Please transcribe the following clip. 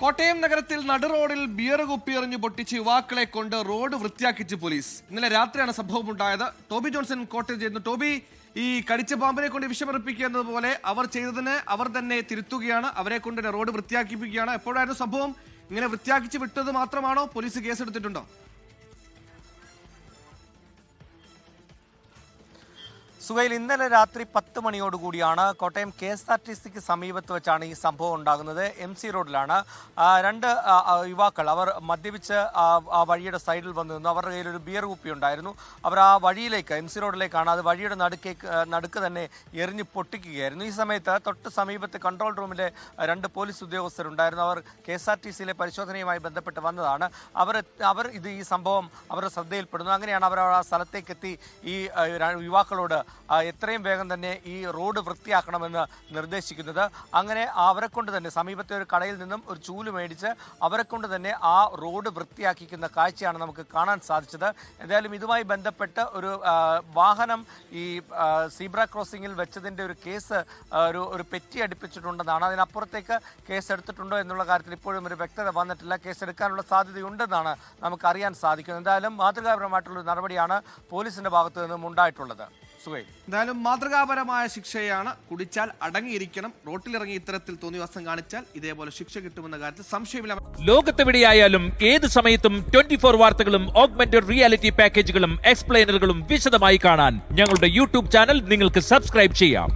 കോട്ടയം നഗരത്തിൽ നടുറോഡിൽ ബിയർ കുപ്പി എറിഞ്ഞു പൊട്ടിച്ച് യുവാക്കളെ കൊണ്ട് റോഡ് വൃത്തിയാക്കിച്ച് പോലീസ്. ഇന്നലെ രാത്രിയാണ് സംഭവം ഉണ്ടായത് ടോബി ജോൺസൺ കോട്ടയം ചെയ്യുന്നു ടോബി ഈ കടിച്ച പാമ്പിനെ കൊണ്ട് വിഷമർപ്പിക്കുക എന്നതുപോലെ അവർ ചെയ്തതിന് അവർ തന്നെ തിരുത്തുകയാണ്. അവരെ കൊണ്ട് റോഡ് വൃത്തിയാക്കിപ്പിക്കുകയാണ്. എപ്പോഴായിരുന്നു സംഭവം? ഇങ്ങനെ വൃത്തിയാക്കിച്ച് വിട്ടത് മാത്രമാണോ പോലീസ് കേസെടുത്തിട്ടുണ്ടോ? സുഹൈൽ ഇന്നലെ രാത്രി പത്ത് മണിയോടുകൂടിയാണ് Kottayam K S R T സിക്ക് സമീപത്ത് വെച്ചാണ് ഈ സംഭവം ഉണ്ടാകുന്നത്. എം സി റോഡിലാണ്. രണ്ട് യുവാക്കൾ അവർ മദ്യപിച്ച് ആ വഴിയുടെ സൈഡിൽ വന്നു നിന്നു. അവരുടെ കയ്യിൽ ഒരു ബിയർ കുപ്പി ഉണ്ടായിരുന്നു. അവർ ആ വഴിയിലേക്ക് എം സി റോഡിലേക്കാണ് അത് വഴിയുടെ നടുക്കേക്ക് നടുക്ക് തന്നെ എറിഞ്ഞ് പൊട്ടിക്കുകയായിരുന്നു. ഈ സമയത്ത് തൊട്ട് സമീപത്ത് കൺട്രോൾ റൂമിലെ രണ്ട് പോലീസ് ഉദ്യോഗസ്ഥരുണ്ടായിരുന്നു. അവർ കെ എസ് ആർ ടി സിയിലെ പരിശോധനയുമായി ബന്ധപ്പെട്ട് വന്നതാണ്. അവർ അവർ ഇത് ഈ സംഭവം അവരുടെ ശ്രദ്ധയിൽപ്പെടുന്നു. അങ്ങനെയാണ് അവർ ആ സ്ഥലത്തേക്കെത്തി ഈ യുവാക്കളോട് എത്രയും വേഗം തന്നെ ഈ റോഡ് വൃത്തിയാക്കണമെന്ന് നിർദ്ദേശിക്കുന്നത്. അങ്ങനെ അവരെ കൊണ്ട് തന്നെ സമീപത്തെ ഒരു കടയിൽ നിന്നും ഒരു ചൂൽ മേടിച്ച് അവരെ കൊണ്ട് തന്നെ ആ റോഡ് വൃത്തിയാക്കിക്കുന്ന കാഴ്ചയാണ് നമുക്ക് കാണാൻ സാധിച്ചത്. എന്തായാലും ഇതുമായി ബന്ധപ്പെട്ട് ഒരു വാഹനം ഈ സീബ്ര ക്രോസിംഗിൽ വെച്ചതിന്റെ ഒരു കേസ് ഒരു ഒരു പെറ്റി അടുപ്പിച്ചിട്ടുണ്ടെന്നാണ്. അതിനപ്പുറത്തേക്ക് കേസ് എടുത്തിട്ടുണ്ടോ എന്നുള്ള കാര്യത്തിൽ ഇപ്പോഴും ഒരു വ്യക്തത വന്നിട്ടില്ല. കേസ് എടുക്കാനുള്ള സാധ്യതയുണ്ടെന്നാണ് നമുക്ക് അറിയാൻ സാധിക്കുന്നത്. എന്തായാലും മാതൃകാപരമായിട്ടുള്ള നടപടിയാണ് പോലീസിന്റെ ഭാഗത്തു നിന്നും ഉണ്ടായിട്ടുള്ളത്. സുഖം എന്തായാലും മാതൃകാപരമായ ശിക്ഷയാണ് കുടിച്ചാൽ അടങ്ങിയിരിക്കണം. റോട്ടിലിറങ്ങി ഇത്തരത്തിൽ തോന്നിവാസം കാണിച്ചാൽ ഇതേപോലെ ശിക്ഷ കിട്ടുമെന്ന കാര്യത്തിൽ സംശയമില്ല. ലോകത്തെവിടെയായാലും ഏത് സമയത്തും ട്വന്റി ഫോർ വാർത്തകളും ഓഗ്മെന്റഡ് റിയാലിറ്റി പാക്കേജുകളും എക്സ്പ്ലെയിനറുകളും വിശദമായി കാണാൻ ഞങ്ങളുടെ യൂട്യൂബ് ചാനൽ നിങ്ങൾക്ക് സബ്സ്ക്രൈബ് ചെയ്യാം.